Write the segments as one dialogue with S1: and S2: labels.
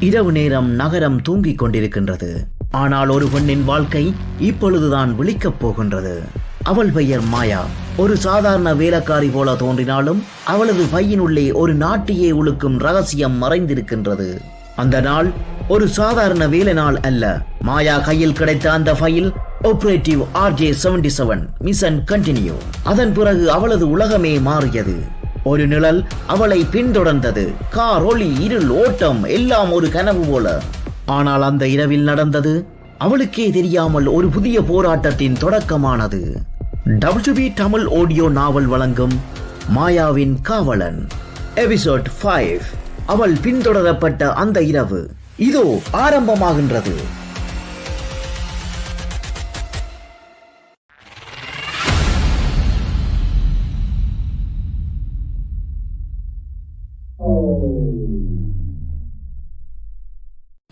S1: இரவு நேரம் நகரம் தூங்கிக் கொண்டிருக்கின்றது. ஆனால் ஒரு பெண்ணின் வாழ்க்கை இப்பொழுதுதான் விழிக்கப் போகின்றது. அவள் பெயர் மாயா. ஒரு சாதாரண வேலைக்காரி போல தோன்றினாலும் அவளது பையனுள்ளே ஒரு நாட்டியே உழுக்கும் ரகசியம் மறைந்திருக்கின்றது. அந்த நாள் ஒரு சாதாரண வேலை நாள் அல்ல. மாயா கையில் கிடைத்த அந்த file operative RJ seventy seven mission continue அதன் பிறகு அவளது உலகமே மாறியது. ஒரு நிழல் அவளை பின்தொடர்ந்தது. கார் ஒளி இருள் ஓட்டம் எல்லாம் ஒரு கனவு போல. ஆனால் அந்த இரவில் நடந்தது அவளுக்கே தெரியாமல் ஒரு புதிய போராட்டத்தின் தொடக்கமானது. W B Tamil audio novel வழங்கும் மாயாவின் காவலன். எபிசோட் ஃபைவ் அவள் பின்தொடரப்பட்ட அந்த இரவு. இதோ ஆரம்பமாகின்றது.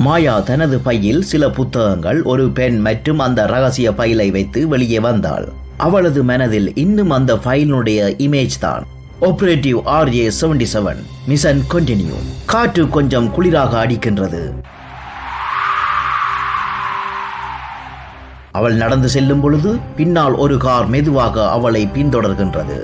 S1: மாயா தனது பையில் சில புத்தகங்கள் ஒரு பெண் மற்றும் அந்த ரகசிய ஃபைலை வைத்து வெளியே வந்தாள். அவளது மனதில் இன்னும் அந்த ஃபைலினுடைய இமேஜ் தான். Operative R A seventy seven mission continue காற்று கொஞ்சம் குளிராக அடிக்கின்றது. அவள் நடந்து செல்லும் பொழுது பின்னால் ஒரு கார் மெதுவாக அவளை பின்தொடர்கின்றது.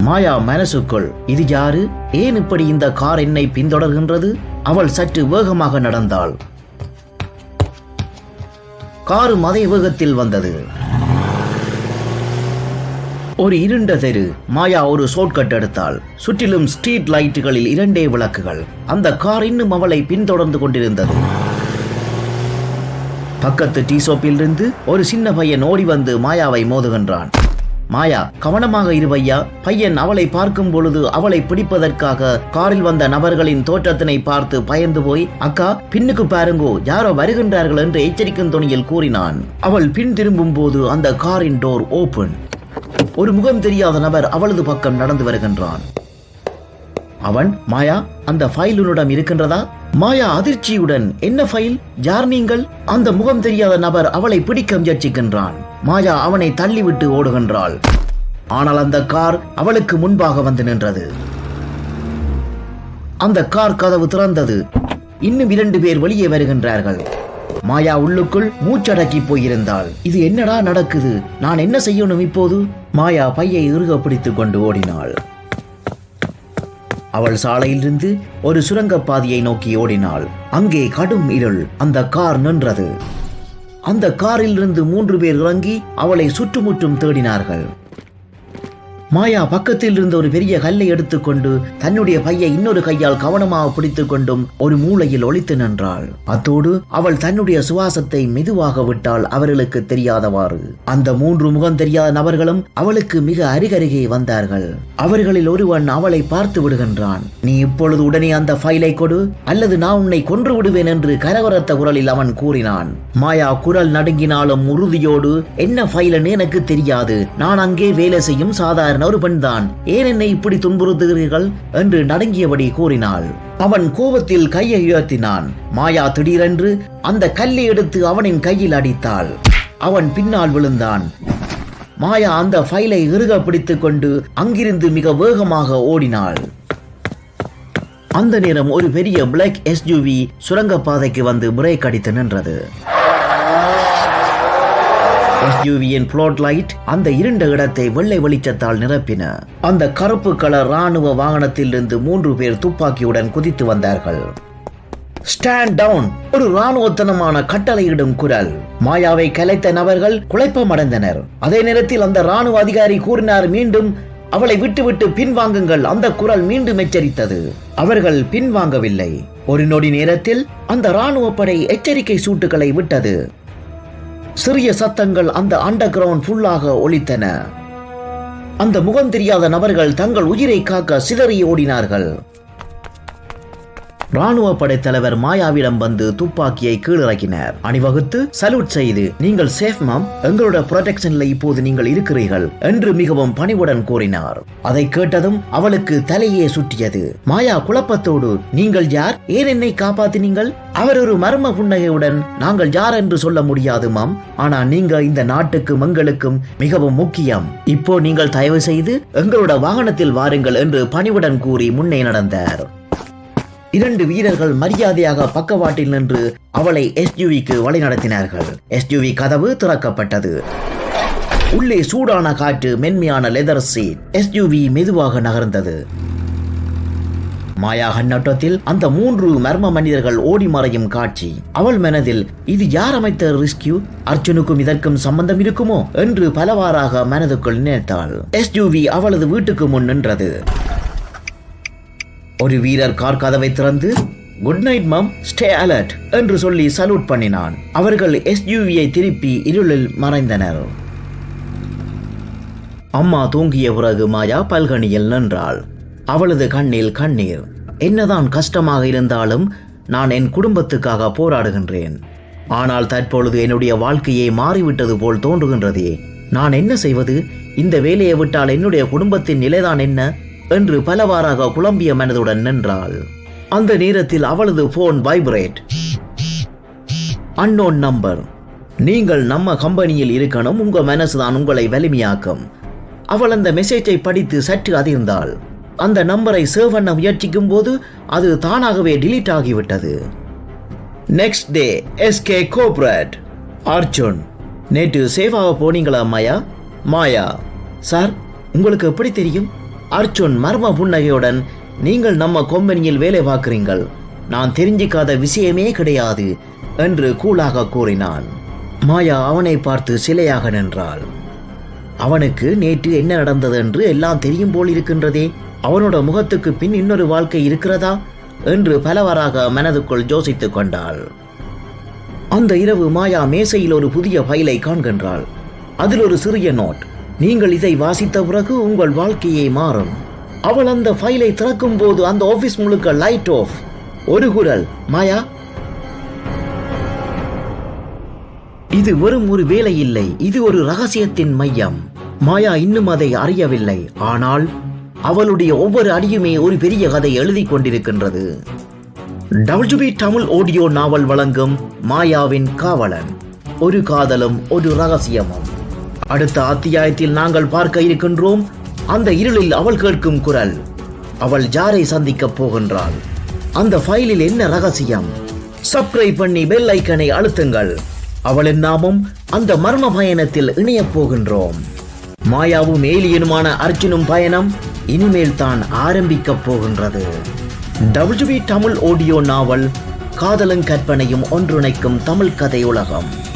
S1: மாயா மனசுக்குள் இது யாரு? ஏன் இப்படி இந்த கார் என்னை பின்தொடர்கின்றது? அவள் சற்று வேகமாக நடந்தாள். காரும் அதே வேகத்தில் வந்தது. ஒரு இருண்ட தெரு. மாயா ஒரு ஷார்ட்கட் எடுத்தாள். சுற்றிலும் ஸ்ட்ரீட் லைட்டுகளில் இரண்டே விளக்குகள். அந்த கார் இன்னும் அவளை பின்தொடர்ந்து கொண்டிருந்தது. பக்கத்து டீ ஷாப்பிலிருந்து ஒரு சின்ன பையன் ஓடி வந்து மாயாவை மோதுகின்றான். மாயா கவனமாக இருவையா பையன் அவளை பார்க்கும் பொழுது அவளை பிடிப்பதற்காக காரில் வந்த நபர்களின் தோற்றத்தினை பார்த்து பயந்து போய் அக்கா பின்னுக்கு பாருங்கோ யாரோ வருகின்றார்கள் என்று எச்சரிக்கும் துணியில் கூறினான். அவள் பின் திரும்பும் போது அந்த காரின் டோர் ஓபன் ஒரு முகம் தெரியாத நபர் அவளது பக்கம் நடந்து வருகின்றான். அவன் மாயா அந்த ஃபைல் உன்னிடம் இருக்கின்றதா? மாயா அதிர்ச்சியுடன் என்ன ஃபைல் யார் நீங்கள்? அந்த முகம் தெரியாத நபர் அவளை பிடிக்க முயற்சிக்கின்றான். மாயா அவனை தள்ளிவிட்டு ஓடுகின்றாள். ஆனால் அந்த கார் அவளுக்கு முன்பாக வந்து நின்றது. அந்த கார் கதவு திறந்தது. இன்னும் இரண்டு பேர் வெளியே வருகின்றார்கள். மாயா உள்ளுக்குள் மூச்சடக்கி போயிருந்தாள். இது என்னடா நடக்குது? நான் என்ன செய்யணும் இப்போது? மாயா பையை இறுக பிடித்துக் கொண்டு ஓடினாள். அவள் சாலையிலிருந்து ஒரு சுரங்கப் பாதையை நோக்கி ஓடினாள். அங்கே கடும் இருள் அந்த கார் நின்றது. அந்த காரில் இருந்து மூன்று பேர் இறங்கி அவளை சுற்றுமுற்றும் தேடினார்கள். மாயா பக்கத்தில் இருந்த ஒரு பெரிய கல்லை எடுத்துக்கொண்டு தன்னுடைய பையை இன்னொரு கையால் கவனமாக பிடித்துக் கொண்டும் ஒரு மூலையில் ஒழித்து நின்றாள். அத்தோடு அவள் தன்னுடைய சுவாசத்தை மெதுவாக விட்டால் அவர்களுக்கு தெரியாதவாறு. அந்த மூன்று முகம் தெரியாத நபர்களும் அவளுக்கு மிக அருகருகே வந்தார்கள். அவர்களில் ஒருவன் அவளை பார்த்து விடுகின்றான். நீ இப்பொழுது உடனே அந்த ஃபைலை கொடு அல்லது நான் உன்னை கொன்று விடுவேன் என்று கரவரத்த குரலில் அவன் கூறினான். மாயா குரல் நடுங்கினாலும் உறுதியோடு என்ன ஃபைலன்னு எனக்கு தெரியாது. நான் அங்கே வேலை செய்யும் சாதாரண ஒரு பெண்தான். ஏன் என்னை இப்படி துன்புறுத்துகிறீர்கள்? என்று நடுங்கியபடி கூறினாள். அவன் கோபத்தில் கையை உயர்த்தினான். மாயா திடீரென்று அந்த கல்லை எடுத்து அவனின் கையில் அடித்தாள். அவன் பின்னால் விழுந்தான். மாயா அந்த ஃபைலை இறுக பிடித்துக் கொண்டு அங்கிருந்து மிக வேகமாக ஓடினாள். அந்த நேரம் ஒரு பெரிய பிளாக் எஸ்யூவி சுரங்கப்பாதைக்கு வந்து பிரேக் அடித்து நின்றது. எஸ்யூவியின் புளோட் லைட் அந்த இருண்ட இடத்தை வெள்ளை வெளிச்சத்தால் நிரப்பின. அந்த கருப்பு கலர் ராணுவ வாகனத்திலிருந்து மூன்று பேர் துப்பாக்கியுடன் குதித்து வந்தார்கள். ஸ்டாண்ட் டவுன் ஒரு ராணுவத்தனமான கட்டளையிடும் குரல். மாயாவை கலைத்த நபர்கள் குழப்பமடைந்தனர். அதே நேரத்தில் அந்த ராணுவ அதிகாரி கூறினார் மீண்டும் அவளை விட்டுவிட்டு பின்வாங்குங்கள். அந்த குரல் மீண்டும் எச்சரித்தது. அவர்கள் பின்வாங்கவில்லை. ஒரு நொடி நேரத்தில் அந்த ராணுவ படை எச்சரிக்கை சூட்டுகளை விட்டது. சிறிய சத்தங்கள் அந்த அண்டர் கிரவுண்ட் ஃபுல்லாக ஒலித்தன. அந்த முகம் தெரியாத நபர்கள் தங்கள் உயிரை காக்க சிதறி ஓடினார்கள். ராணுவ படை தலைவர் மாயாவிடம் வந்து துப்பாக்கியை கீழிறக்கினர். அணிவகுத்து சல்யூட் செய்து நீங்கள் சேஃப் மேம். எங்களோட புரொடெக்ஷன்ல இப்போது நீங்கள் இருக்கிறீர்கள் என்று மிகவும் பணிவுடன் கூறினார். அதை கேட்டதும் அவளுக்கு தலையே சுற்றியது மாயா குழப்பத்தோடு நீங்கள் யார்? ஏன் என்னை காப்பாத்தினீங்கள்? அவர் ஒரு மர்ம புன்னகையுடன் நாங்கள் யார் என்று சொல்ல முடியாது மாம். ஆனா நீங்க இந்த நாட்டுக்கும் எங்களுக்கும் மிகவும் முக்கியம். இப்போ நீங்கள் தயவு செய்து எங்களோட வாகனத்தில் வாருங்கள் என்று பணிவுடன் கூறி முன்னே நடந்தார். இரண்டு வீரர்கள் மரியாதையாக பக்கவாட்டில் நின்று அவளை எஸ்யூவிக்கு வழிநடத்தினார்கள். எஸ்யூவி கதவு திறக்கப்பட்டது. உள்ளே சூடான காற்று மென்மையான லெதர் சீட் எஸ்யூவி மெதுவாக நகர்ந்தது. மாயா கண்ணோட்டத்தில் அந்த மூன்று மர்ம மனிதர்கள் ஓடி மறையும் காட்சி. அவள் மனதில் இது யார் அமைத்த ரிஸ்கியூ அர்ஜுனுக்கும் இதற்கும் சம்பந்தம் இருக்குமோ? என்று பலவாறாக மனதுக்குள் நினைத்தாள். எஸ்யூவி அவளது வீட்டுக்கு முன் நின்றது. ஒரு வீரர் கார் கதவை திறந்து good night ma'am stay alert என்று சொல்லி சல்யூட் பண்ணினான். அவர்கள் எஸ்யூவியை திருப்பி இருளில் மறைந்தனர். அம்மா தூங்கிய பிறகு மாயா பல்கனியில் நின்றாள். அவளது கண்ணில் கண்ணீர். என்னதான் கஷ்டமாக இருந்தாலும் நான் என் குடும்பத்துக்காக போராடுகின்றேன். ஆனால் தற்பொழுது என்னுடைய வாழ்க்கையே மாறிவிட்டது போல் தோன்றுகின்றதே. நான் என்ன செய்வது? இந்த வேலையை விட்டால் என்னுடைய குடும்பத்தின் நிலைதான் என்ன? என்று பலவாறாக குழம்பிய மனதுடன் நின்றாள். அந்த நேரத்தில் அவளது போன் வைப்ரேட் அன்னோன் நம்பர் நீங்கள் நம்ம கம்பெனியில் இருக்கணும் உங்க மனசுதான் உங்களை வலிமையாக்கும். அவள் அந்த மெசேஜை படித்து சற்று அதிர்ந்தாள். அந்த நம்பரை சேவ் பண்ண முயற்சிக்கும் போது அது தானாகவே டிலீட் ஆகிவிட்டது. நெக்ஸ்ட் டே எஸ்கே கோப்ரேட் அர்ஜுன் நேற்று சேவாக போனீங்களா மாயா? மாயா சார் உங்களுக்கு எப்படி தெரியும்? அர்ஜுன் மர்ம புன்னகையுடன் நீங்கள் நம்ம கம்பெனியில் வேலை பார்க்குறீங்கள். நான் தெரிஞ்சிக்காத விஷயமே கிடையாது என்று கூலாக கூறினான். மாயா அவனை பார்த்து சிலையாக நின்றாள். அவனுக்கு நேற்று என்ன நடந்தது என்று எல்லாம் தெரியும் போல் இருக்கின்றதே. அவனோட முகத்துக்கு பின் இன்னொரு வாழ்க்கை இருக்கிறதா? என்று பலவராக மனதுக்குள் யோசித்துக் கொண்டாள். அந்த இரவு மாயா மேசையில் ஒரு புதிய ஃபைலை காண்கின்றாள். அதில் ஒரு சிறிய நோட். நீங்கள் இதை வாசித்த பிறகு உங்கள் வாழ்க்கையை மாறும். அவள் அந்த ஃபைலை திறக்கும் போது அந்த ஆபீஸ் முழுக்க லைட் ஆஃப் ஒரு குரல் மாயா? இது வெறும் ஒரு வேலை இல்லை இது ஒரு ரகசியத்தின் மையம். மாயா இன்னும் அதை அறியவில்லை ஆனால் அவளுடைய ஒவ்வொரு அடியுமே ஒரு பெரிய கதை எழுதி கொண்டிருக்கின்றது. டபிள்யூபி தமிழ் ஆடியோ நாவல் வழங்கும் மாயாவின் காவலன். ஒரு காதலும் ஒரு ரகசியமும். அடுத்த அத்தியாயத்தில் நாங்கள் பார்க்க இருக்கின்றோம் அந்த இருளில் அவள் கேட்கும் குரல். அவள் ஜாரை சந்திக்கப் போகின்றாள்? அந்த ஃபைலில் என்ன ரகசியம்? சப்ஸ்கிரைப் பண்ணி பெல் ஐக்கனை அழுத்துங்கள். அவளின் நாமும் அந்த மர்ம பயணத்தில் இணையப் போகின்றோம். மாயாவும் ஏலியனுமான அர்ஜுனும் பயணம் இனிமேல் தான் ஆரம்பிக்கப் போகின்றது. டபிள்யூபி தமிழ் ஆடியோ நாவல் காதலும் கற்பனையும் ஒன்றிணைக்கும் தமிழ் கதை உலகம்.